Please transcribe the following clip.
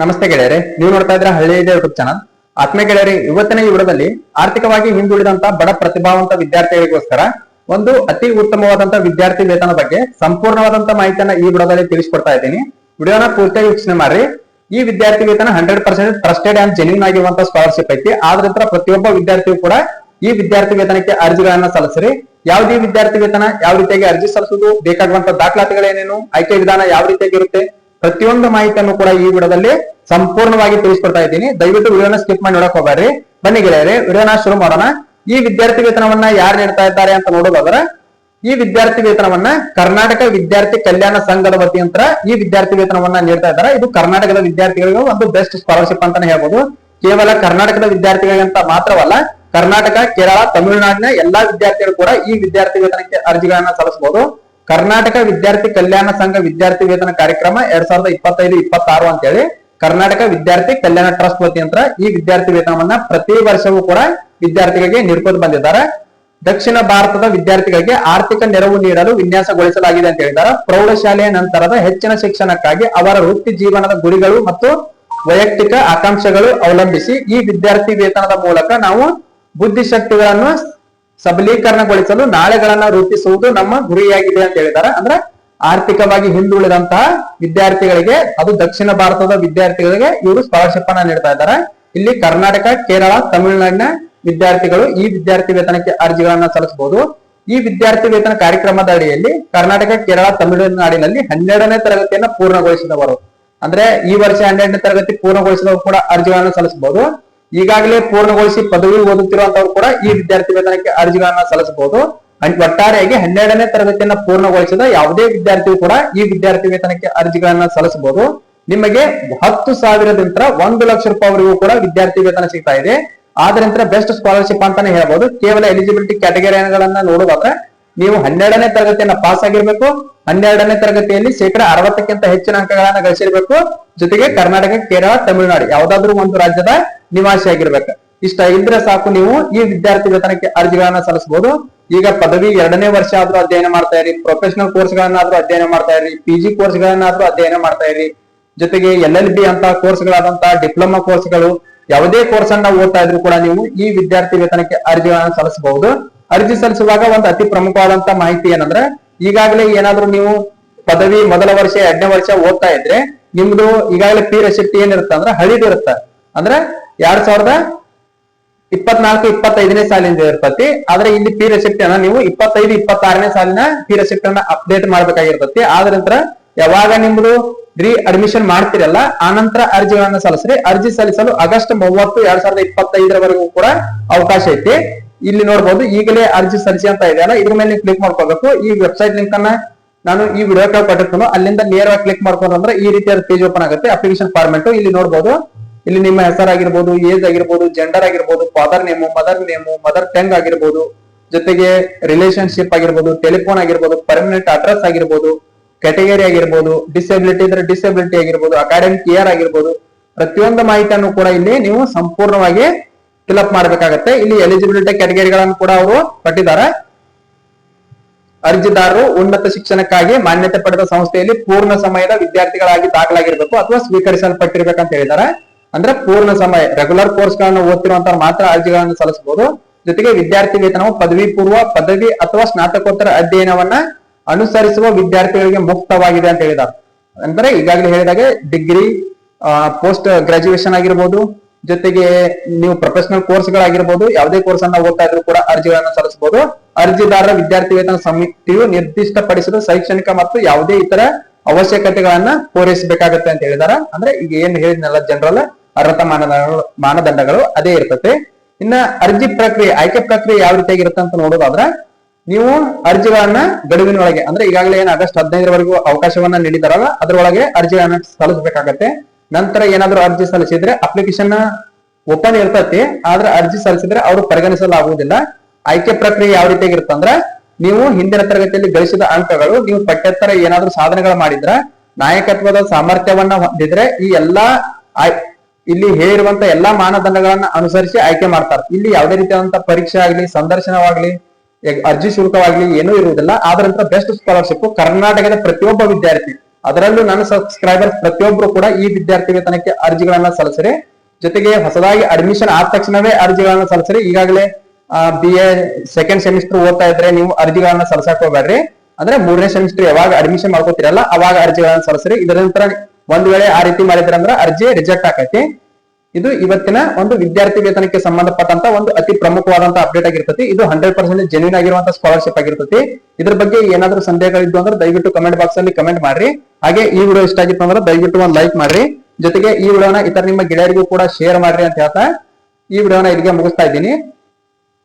ನಮಸ್ತೆ ಗೆಳೆಯರೆ, ನೀವು ನೋಡ್ತಾ ಇದ್ರೆ ಹಳ್ಳಿ ಯೂಟ್ಯೂಬ್ ಚಾನಲ್ ಆತ್ಮೀಯ ಗೆಳೆಯರಿ, ಇವತ್ತಿನ ಈ ಆರ್ಥಿಕವಾಗಿ ಹಿಂದುಳಿದಂತ ಬಡ ಪ್ರತಿಭಾವಂತ ವಿದ್ಯಾರ್ಥಿಗಳಿಗೋಸ್ಕರ ಒಂದು ಅತಿ ಉತ್ತಮವಾದಂತ ವಿದ್ಯಾರ್ಥಿ ವೇತನ ಬಗ್ಗೆ ಸಂಪೂರ್ಣವಾದಂತ ಮಾಹಿತಿಯನ್ನ ಈ ವಿಡಿಯೋದಲ್ಲಿ ತಿಳಿಸ್ಕೊಡ್ತಾ ಇದ್ದೀನಿ. ವಿಡಿಯೋನ ಪೂರ್ತಿಯಾಗಿ ವೀಕ್ಷಣೆ ಮಾಡ್ರಿ. ಈ ವಿದ್ಯಾರ್ಥಿ ವೇತನ hundred percent trusted and genuine ಆಗಿರುವಂತ ಸ್ಕಾಲರ್ಶಿಪ್ ಐತಿ. ಆದ್ರಿಂದ ಪ್ರತಿಯೊಬ್ಬ ವಿದ್ಯಾರ್ಥಿಯು ಕೂಡ ಈ ವಿದ್ಯಾರ್ಥಿ ವೇತನಕ್ಕೆ ಅರ್ಜಿಗಳನ್ನ ಸಲ್ಲಿಸ್ರಿ. ಯಾವುದೇ ವಿದ್ಯಾರ್ಥಿ ವೇತನ ಯಾವ ರೀತಿಯಾಗಿ ಅರ್ಜಿ ಸಲ್ಲಿಸುವುದು, ಬೇಕಾಗುವಂತ ದಾಖಲಾತಿಗಳೇನೇನು, ಆಯ್ಕೆ ವಿಧಾನ ಯಾವ ರೀತಿಯಾಗಿ ಇರುತ್ತೆ ಪ್ರತಿಯೊಂದು ಮಾಹಿತಿಯನ್ನು ಕೂಡ ಈ ವಿಡಿಯೋದಲ್ಲಿ ಸಂಪೂರ್ಣವಾಗಿ ತಿಳಿಸ್ಕೊಡ್ತಾ ಇದ್ದೀನಿ. ದಯವಿಟ್ಟು ವಿಡಿಯೋನ ಸ್ಕಿಪ್ ಮಾಡಿ ನೋಡಕ್ ಹೋಗ್ಬೇಡ್ರಿ. ಬನ್ನಿ ಗೆಳೆಯರೆ, ವಿಡಿಯೋನ ಶುರು ಮಾಡೋಣ. ಈ ವಿದ್ಯಾರ್ಥಿ ವೇತನವನ್ನ ಯಾರು ನೀಡ್ತಾ ಇದ್ದಾರೆ ಅಂತ ನೋಡೋದಾದ್ರೆ, ಈ ವಿದ್ಯಾರ್ಥಿ ವೇತನವನ್ನ ಕರ್ನಾಟಕ ವಿದ್ಯಾರ್ಥಿ ಕಲ್ಯಾಣ ಸಂಘದ ವತಿಯಂತರ ಈ ವಿದ್ಯಾರ್ಥಿ ವೇತನವನ್ನ ನೀಡ್ತಾ ಇದ್ದಾರೆ. ಇದು ಕರ್ನಾಟಕದ ವಿದ್ಯಾರ್ಥಿಗಳಿಗೆ ಒಂದು ಬೆಸ್ಟ್ ಸ್ಕಾಲರ್ಶಿಪ್ ಅಂತಾನೆ ಹೇಳ್ಬೋದು. ಕೇವಲ ಕರ್ನಾಟಕದ ವಿದ್ಯಾರ್ಥಿಗಳಿಗೆ ಅಂತ ಮಾತ್ರವಲ್ಲ, ಕರ್ನಾಟಕ, ಕೇರಳ, ತಮಿಳುನಾಡಿನ ಎಲ್ಲಾ ವಿದ್ಯಾರ್ಥಿಗಳು ಕೂಡ ಈ ವಿದ್ಯಾರ್ಥಿ ವೇತನಕ್ಕೆ ಅರ್ಜಿಗಳನ್ನ ಸಲ್ಲಿಸಬಹುದು ಕರ್ನಾಟಕ ವಿದ್ಯಾರ್ಥಿ ಕಲ್ಯಾಣ ಸಂಘ ವಿದ್ಯಾರ್ಥಿ ವೇತನ ಕಾರ್ಯಕ್ರಮ ಎರಡ್ ಸಾವಿರದ ಇಪ್ಪತ್ತೈದು, ಇಪ್ಪತ್ತಾರು ಅಂತ ಹೇಳಿ ಕರ್ನಾಟಕ ವಿದ್ಯಾರ್ಥಿ ಕಲ್ಯಾಣ ಟ್ರಸ್ಟ್ ವತಿಯಂತ್ರ ಈ ವಿದ್ಯಾರ್ಥಿ ವೇತನವನ್ನ ಪ್ರತಿ ವರ್ಷವೂ ಕೂಡ ವಿದ್ಯಾರ್ಥಿಗಳಿಗೆ ನೀಡ್ಕೊಂಡು ಬಂದಿದ್ದಾರೆ. ದಕ್ಷಿಣ ಭಾರತದ ವಿದ್ಯಾರ್ಥಿಗಳಿಗೆ ಆರ್ಥಿಕ ನೆರವು ನೀಡಲು ವಿನ್ಯಾಸಗೊಳಿಸಲಾಗಿದೆ ಅಂತ ಹೇಳಿದ್ದಾರೆ. ಪ್ರೌಢಶಾಲೆಯ ನಂತರದ ಹೆಚ್ಚಿನ ಶಿಕ್ಷಣಕ್ಕಾಗಿ ಅವರ ವೃತ್ತಿ ಜೀವನದ ಗುರಿಗಳು ಮತ್ತು ವೈಯಕ್ತಿಕ ಆಕಾಂಕ್ಷೆಗಳು ಅವಲಂಬಿಸಿ ಈ ವಿದ್ಯಾರ್ಥಿ ವೇತನದ ಮೂಲಕ ನಾವು ಬುದ್ಧಿಶಕ್ತಿಗಳನ್ನು ಸಬಲೀಕರಣಗೊಳಿಸಲು ನಾಳೆಗಳನ್ನ ರೂಪಿಸುವುದು ನಮ್ಮ ಗುರಿಯಾಗಿದೆ ಅಂತ ಹೇಳಿದ್ದಾರೆ. ಅಂದ್ರೆ ಆರ್ಥಿಕವಾಗಿ ಹಿಂದುಳಿದಂತಹ ವಿದ್ಯಾರ್ಥಿಗಳಿಗೆ, ಅದು ದಕ್ಷಿಣ ಭಾರತದ ವಿದ್ಯಾರ್ಥಿಗಳಿಗೆ ಇವರು ಸ್ಕಾಲರ್ಶಿಪ್ ಅನ್ನ ನೀಡ್ತಾ ಇದ್ದಾರೆ. ಇಲ್ಲಿ ಕರ್ನಾಟಕ, ಕೇರಳ, ತಮಿಳುನಾಡಿನ ವಿದ್ಯಾರ್ಥಿಗಳು ಈ ವಿದ್ಯಾರ್ಥಿ ವೇತನಕ್ಕೆ ಅರ್ಜಿಗಳನ್ನ ಸಲ್ಲಿಸಬಹುದು. ಈ ವಿದ್ಯಾರ್ಥಿ ವೇತನ ಕಾರ್ಯಕ್ರಮದ ಅಡಿಯಲ್ಲಿ ಕರ್ನಾಟಕ, ಕೇರಳ, ತಮಿಳುನಾಡಿನಲ್ಲಿ ಹನ್ನೆರಡನೇ ತರಗತಿಯನ್ನ ಪೂರ್ಣಗೊಳಿಸಿದವರು. ಅಂದ್ರೆ ಈ ವರ್ಷ ಹನ್ನೆರಡನೇ ತರಗತಿ ಪೂರ್ಣಗೊಳಿಸಿದವರು ಕೂಡ ಅರ್ಜಿಗಳನ್ನ ಸಲ್ಲಿಸಬಹುದು. ಈಗಾಗಲೇ ಪೂರ್ಣಗೊಳಿಸಿ ಪದವಿ ಓದುತ್ತಿರುವಂತವ್ರು ಕೂಡ ಈ ವಿದ್ಯಾರ್ಥಿ ವೇತನಕ್ಕೆ ಅರ್ಜಿಗಳನ್ನ ಸಲ್ಲಿಸಬಹುದು. ಒಟ್ಟಾರೆಯಾಗಿ ಹನ್ನೆರಡನೇ ತರಗತಿಯನ್ನ ಪೂರ್ಣಗೊಳಿಸಿದ ಯಾವುದೇ ವಿದ್ಯಾರ್ಥಿಯು ಕೂಡ ಈ ವಿದ್ಯಾರ್ಥಿ ವೇತನಕ್ಕೆ ಅರ್ಜಿಗಳನ್ನ ಸಲ್ಲಿಸಬಹುದು. ನಿಮಗೆ ಹತ್ತು ಸಾವಿರದಿಂದ ಒಂದು ಲಕ್ಷ ರೂಪಾಯಿವರೆಗೂ ಕೂಡ ವಿದ್ಯಾರ್ಥಿ ವೇತನ ಸಿಗ್ತಾ ಇದೆ. ಆದ್ರಿಂದ ಬೆಸ್ಟ್ ಸ್ಕಾಲರ್ಶಿಪ್ ಅಂತಾನೆ ಹೇಳಬಹುದು ಕೇವಲ ಎಲಿಜಿಬಿಲಿಟಿ ಕ್ಯಾಟಗರಿಗಳನ್ನ ನೋಡುವಾಗ ನೀವು ಹನ್ನೆರಡನೇ ತರಗತಿಯನ್ನ ಪಾಸ್ ಆಗಿರ್ಬೇಕು. ಹನ್ನೆರಡನೇ ತರಗತಿಯಲ್ಲಿ ಶೇಕಡ ಅರವತ್ತಕ್ಕಿಂತ ಹೆಚ್ಚಿನ ಅಂಕಗಳನ್ನ ಗಳಿಸಿರ್ಬೇಕು. ಜೊತೆಗೆ ಕರ್ನಾಟಕ, ಕೇರಳ, ತಮಿಳುನಾಡು ಯಾವ್ದಾದ್ರು ಒಂದು ರಾಜ್ಯದ ನಿವಾಸಿ ಆಗಿರ್ಬೇಕ. ಇಷ್ಟ ಇದ್ರೆ ಸಾಕು ನೀವು ಈ ವಿದ್ಯಾರ್ಥಿ ವೇತನಕ್ಕೆ ಅರ್ಜಿಗಳನ್ನ ಸಲ್ಲಿಸಬಹುದು ಈಗ ಪದವಿ ಎರಡನೇ ವರ್ಷ ಆದ್ರೂ ಅಧ್ಯಯನ ಮಾಡ್ತಾ ಇರಿ ಪ್ರೊಫೆಷನಲ್ ಕೋರ್ಸ್ ಗಳನ್ನಾದ್ರೂ ಅಧ್ಯಯನ ಮಾಡ್ತಾ ಇರಿ ಪಿ ಜಿ ಕೋರ್ಸ್ ಗಳನ್ನಾದ್ರೂ ಅಧ್ಯಯನ ಮಾಡ್ತಾ ಇರಿ. ಜೊತೆಗೆ ಎಲ್ ಎಲ್ ಬಿ ಅಂತ ಕೋರ್ಸ್ ಗಳಾದಂತಹ ಡಿಪ್ಲೊಮಾ ಕೋರ್ಸ್ಗಳು ಯಾವುದೇ ಕೋರ್ಸ್ ಅನ್ನ ಓದ್ತಾ ಇದ್ರು ಕೂಡ ನೀವು ಈ ವಿದ್ಯಾರ್ಥಿ ವೇತನಕ್ಕೆ ಅರ್ಜಿಗಳನ್ನ ಸಲ್ಲಿಸಬಹುದು. ಅರ್ಜಿ ಸಲ್ಲಿಸುವಾಗ ಒಂದು ಅತಿ ಪ್ರಮುಖವಾದಂತ ಮಾಹಿತಿ ಏನಂದ್ರೆ, ಈಗಾಗಲೇ ಏನಾದ್ರೂ ನೀವು ಪದವಿ ಮೊದಲ ವರ್ಷ, ಎರಡನೇ ವರ್ಷ ಓದ್ತಾ ಇದ್ರೆ, ನಿಮ್ದು ಈಗಾಗಲೇ ಪಿ ರೆಸಿಪ್ಟ್ ಏನಿರುತ್ತೆ ಅಂದ್ರೆ ಹಳಿದಿರುತ್ತೆ. ಅಂದ್ರೆ ಎರಡ್ ಸಾವಿರದ ಇಪ್ಪತ್ನಾಲ್ಕು, ಇಪ್ಪತ್ತೈದನೇ ಸಾಲಿಂದ ಇರ್ತತಿ ಆದ್ರೆ ಇಲ್ಲಿ ಪಿ ರೆಸಿಪ್ಟ್ ಅನ್ನ ನೀವು ಇಪ್ಪತ್ತೈದು, ಇಪ್ಪತ್ತಾರನೇ ಸಾಲಿನ ಪಿ ರೆಸಿಪ್ಟ್ ಅನ್ನ ಅಪ್ಡೇಟ್ ಮಾಡ್ಬೇಕಾಗಿರ್ತತಿ. ಆದ ನಂತರ ಯಾವಾಗ ನಿಮ್ದು ರೀ ಅಡ್ಮಿಷನ್ ಮಾಡ್ತಿರಲ್ಲ ಆನಂತರ ಅರ್ಜಿಗಳನ್ನ ಸಲ್ಲಿಸ್ರಿ. ಅರ್ಜಿ ಸಲ್ಲಿಸಲು ಆಗಸ್ಟ್ ಮೂವತ್ತು, ಎರಡ್ ಸಾವಿರದ ಇಪ್ಪತ್ತೈದರವರೆಗೂ ಕೂಡ ಅವಕಾಶ ಐತಿ. ಇಲ್ಲಿ ನೋಡ್ಬೋದು, ಈಗಲೇ ಅರ್ಜಿ ಸಲ್ಲಿಸಿ ಅಂತ ಇದೆಯಲ್ಲ ಇದ್ರ ಮೇಲೆ ಕ್ಲಿಕ್ ಮಾಡ್ಕೋಬೇಕು. ಈ ವೆಬ್ಸೈಟ್ ಲಿಂಕ್ ಅನ್ನ ನಾನು ಈ ವಿಡಿಯೋ ಕೊಟ್ಟಿರ್ತೇನೆ. ಅಲ್ಲಿಂದ ನೇರವಾಗಿ ಕ್ಲಿಕ್ ಮಾಡ್ಕೊಂಡ್ರೆ ಈ ರೀತಿಯಾದ ಪೇಜ್ ಓಪನ್ ಆಗುತ್ತೆ ಅಪ್ಲಿಕೇಶನ್ ಫಾರ್ಮೆಟ್ ಇಲ್ಲಿ ನೋಡ್ಬೋದು ಇಲ್ಲಿ ನಿಮ್ಮ ಹೆಸರಾಗಿರ್ಬೋದು ಏಜ್ ಆಗಿರ್ಬೋದು ಜೆಂಡರ್ ಆಗಿರ್ಬೋದು father name mother name mother tongue ಆಗಿರ್ಬೋದು, ಜೊತೆಗೆ ರಿಲೇಶನ್ಶಿಪ್ ಆಗಿರ್ಬೋದು ಟೆಲಿಫೋನ್ ಆಗಿರ್ಬೋದು ಪರ್ಮನೆಂಟ್ ಅಡ್ರೆಸ್ ಆಗಿರ್ಬೋದು ಕ್ಯಾಟಗರಿ ಆಗಿರ್ಬೋದು ಡಿಸೆಬಿಲಿಟಿ ಇದ್ರೆ ಡಿಸೆಬಿಲಿಟಿ ಆಗಿರ್ಬೋದು ಅಕಾಡೆಮಿಕ್ ಇಯರ್ ಆಗಿರ್ಬೋದು, ಪ್ರತಿಯೊಂದು ಮಾಹಿತಿಯನ್ನು ಕೂಡ ಇಲ್ಲಿ ನೀವು ಸಂಪೂರ್ಣವಾಗಿ ಫಿಲ್ಅಪ್ ಮಾಡಬೇಕಾಗತ್ತೆ. ಇಲ್ಲಿ ಎಲಿಜಿಬಿಲಿಟಿ ಕ್ಯಾಟಗರಿಗಳನ್ನು ಕೂಡ ಅವರು ಕೊಟ್ಟಿದ್ದಾರೆ. ಅರ್ಜಿದಾರರು ಉನ್ನತ ಶಿಕ್ಷಣಕ್ಕಾಗಿ ಮಾನ್ಯತೆ ಪಡೆದ ಸಂಸ್ಥೆಯಲ್ಲಿ ಪೂರ್ಣ ಸಮಯದ ವಿದ್ಯಾರ್ಥಿಗಳಾಗಿ ದಾಖಲಾಗಿರ್ಬೇಕು ಅಥವಾ ಸ್ವೀಕರಿಸಲ್ಪಟ್ಟಿರ್ಬೇಕಂತ ಹೇಳಿದ್ದಾರೆ. ಅಂದ್ರೆ ಪೂರ್ಣ ಸಮಯ ರೆಗ್ಯುಲರ್ ಕೋರ್ಸ್ ಗಳನ್ನ ಓದ್ತಿರುವಂತ ಮಾತ್ರ ಅರ್ಜಿಗಳನ್ನು ಸಲ್ಲಿಸಬಹುದು. ಜೊತೆಗೆ ವಿದ್ಯಾರ್ಥಿ ವೇತನವು ಪದವಿ ಪೂರ್ವ, ಪದವಿ ಅಥವಾ ಸ್ನಾತಕೋತ್ತರ ಅಧ್ಯಯನವನ್ನ ಅನುಸರಿಸುವ ವಿದ್ಯಾರ್ಥಿಗಳಿಗೆ ಮುಕ್ತವಾಗಿದೆ ಅಂತ ಹೇಳಿದ್ದಾರೆ ಅಂದ್ರೆ ಈಗಾಗಲೇ ಹೇಳಿದಾಗೆ ಡಿಗ್ರಿ ಪೋಸ್ಟ್ ಗ್ರಾಜುಯೇಷನ್ ಆಗಿರ್ಬೋದು, ಜೊತೆಗೆ ನೀವು ಪ್ರೊಫೆಷನಲ್ ಕೋರ್ಸ್ ಗಳಾಗಿರ್ಬೋದು, ಯಾವುದೇ ಕೋರ್ಸ್ ಅನ್ನ ಓದ್ತಾ ಇದ್ರು ಕೂಡ ಅರ್ಜಿಗಳನ್ನು ಸಲ್ಲಿಸಬಹುದು. ಅರ್ಜಿದಾರರ ವಿದ್ಯಾರ್ಥಿ ವೇತನ ಸಮಿತಿಯು ನಿರ್ದಿಷ್ಟಪಡಿಸಿದ ಶೈಕ್ಷಣಿಕ ಮತ್ತು ಯಾವುದೇ ಇತರ ಅವಶ್ಯಕತೆಗಳನ್ನ ಪೂರೈಸಬೇಕಾಗತ್ತೆ ಅಂತ ಹೇಳಿದಾರ. ಅಂದ್ರೆ ಈಗ ಏನ್ ಹೇಳಿದ್ನಲ್ಲ ಜನರಲ್ ಅರ್ಹತಾ ಮಾನದಂಡಗಳು ಮಾನದಂಡಗಳು ಅದೇ ಇರ್ತತೆ. ಇನ್ನ ಅರ್ಜಿ ಪ್ರಕ್ರಿಯೆ, ಆಯ್ಕೆ ಪ್ರಕ್ರಿಯೆ ಯಾವ ರೀತಿಯಾಗಿರುತ್ತೆ ಅಂತ ನೋಡೋದಾದ್ರೆ, ನೀವು ಅರ್ಜಿಗಳನ್ನ ಗಡುವಿನೊಳಗೆ ಅಂದ್ರೆ ಈಗಾಗಲೇ ಏನ್ ಆಗಸ್ಟ್ ಹದಿನೈದರವರೆಗೂ ಅವಕಾಶವನ್ನ ನೀಡಿದಾರಲ್ಲ ಅದರೊಳಗೆ ಅರ್ಜಿಗಳನ್ನ ಸಲ್ಲಿಸಬೇಕಾಗತ್ತೆ. ನಂತರ ಏನಾದ್ರೂ ಅರ್ಜಿ ಸಲ್ಲಿಸಿದ್ರೆ ಅಪ್ಲಿಕೇಶನ್ ಓಪನ್ ಇರ್ತತಿ, ಆದ್ರೆ ಅರ್ಜಿ ಸಲ್ಲಿಸಿದ್ರೆ ಅವರು ಪರಿಗಣಿಸಲಾಗುವುದಿಲ್ಲ. ಆಯ್ಕೆ ಪ್ರಕ್ರಿಯೆ ಯಾವ ರೀತಿಯಾಗಿರುತ್ತೆ ಅಂದ್ರೆ, ನೀವು ಹಿಂದಿನ ತರಗತಿಯಲ್ಲಿ ಗಳಿಸಿದ ಅಂಕಗಳು, ನೀವು ಪಠ್ಯೇತರ ಏನಾದ್ರೂ ಸಾಧನೆಗಳು ಮಾಡಿದ್ರ, ನಾಯಕತ್ವದ ಸಾಮರ್ಥ್ಯವನ್ನ ಹೊಂದಿದ್ರೆ ಈ ಎಲ್ಲಾ ಇಲ್ಲಿ ಹೇಳಿರುವಂತ ಎಲ್ಲಾ ಮಾನದಂಡಗಳನ್ನ ಅನುಸರಿಸಿ ಆಯ್ಕೆ ಮಾಡ್ತಾರೆ. ಇಲ್ಲಿ ಯಾವುದೇ ರೀತಿಯಾದಂತಹ ಪರೀಕ್ಷೆ ಆಗ್ಲಿ, ಸಂದರ್ಶನವಾಗ್ಲಿ ಅರ್ಜಿ ಶುಲ್ಕವಾಗ್ಲಿ ಏನೂ ಇರುವುದಿಲ್ಲ. ಆದ್ರಂತ ಬೆಸ್ಟ್ ಸ್ಕಾಲರ್ಶಿಪ್ ಕರ್ನಾಟಕದ ಪ್ರತಿಯೊಬ್ಬ ವಿದ್ಯಾರ್ಥಿ. ಅದರಲ್ಲೂ ನನ್ನ ಸಬ್ಸ್ಕ್ರೈಬರ್ಸ್ ಪ್ರತಿಯೊಬ್ಬರು ಕೂಡ ಈ ವಿದ್ಯಾರ್ಥಿ ವೇತನಕ್ಕೆ ಅರ್ಜಿಗಳನ್ನ ಸಲ್ಲಿಸ್ರಿ ಜೊತೆಗೆ ಹೊಸದಾಗಿ ಅಡ್ಮಿಷನ್ ಆದ ತಕ್ಷಣವೇ ಅರ್ಜಿಗಳನ್ನ ಸಲ್ಲಿಸಿರಿ ಈಗಾಗಲೇ ಬಿ ಎ ಸೆಕೆಂಡ್ ಸೆಮಿಸ್ಟರ್ ಓದ್ತಾ ಇದ್ರೆ ನೀವು ಅರ್ಜಿಗಳನ್ನ ಸಲ್ಸಕ್ ಹೋಗ್ಬೇಡ್ರಿ. ಅಂದ್ರೆ ಮೂರನೇ ಸೆಮಿಸ್ಟರ್ ಯಾವಾಗ ಅಡ್ಮಿಷನ್ ಮಾಡ್ಕೋತಿರಲ್ಲ, ಅವಾಗ ಅರ್ಜಿಗಳನ್ನ ಸಲ್ಲಿಸ್ರಿ ಇದರ ನಂತರ ಒಂದ್ ವೇಳೆ ಆ ರೀತಿ ಮಾಡಿದ್ರೆ ಅಂದ್ರೆ ಅರ್ಜಿ ರಿಜೆಕ್ಟ್ ಆಕೈತಿ. ಇದು ಇವತ್ತಿನ ಒಂದು ವಿದ್ಯಾರ್ಥಿ ವೇತನಕ್ಕೆ ಸಂಬಂಧಪಟ್ಟಂತ ಒಂದು ಅತಿ ಪ್ರಮುಖವಾದಂತ ಅಪ್ಡೇಟ್ ಆಗಿರ್ತತಿ. ಇದು ಹಂಡ್ರೆಡ್ ಪರ್ಸೆಂಟ್ ಜೆನ್ಯೂನ್ ಆಗಿರುವಂತ ಸ್ಕಾಲರ್ಶಿಪ್ ಆಗಿರ್ತತಿ. ಇದ್ರ ಬಗ್ಗೆ ಏನಾದ್ರೂ ಸಂದೇಹಗಳಿದ್ದು ಅಂದ್ರೆ ದಯವಿಟ್ಟು ಕಮೆಂಟ್ ಬಾಕ್ಸ್ ಅಲ್ಲಿ ಕಮೆಂಟ್ ಮಾಡ್ರಿ. ಹಾಗೆ ಈ ವಿಡಿಯೋ ಇಷ್ಟ ಆಗಿತ್ತು ಅಂದ್ರೆ ದಯವಿಟ್ಟು ಒಂದ್ ಲೈಕ್ ಮಾಡ್ರಿ. ಜೊತೆಗೆ ಈ ವಿಡಿಯೋನ ಇತರ ನಿಮ್ಮ ಗೆಳೆಯರಿಗೂ ಕೂಡ ಶೇರ್ ಮಾಡ್ರಿ ಅಂತ ಹೇಳ್ತಾ ಈ ವಿಡಿಯೋನ ಇಲ್ಲಿಗೆ ಮುಗಿಸ್ತಾ ಇದ್ದೀನಿ.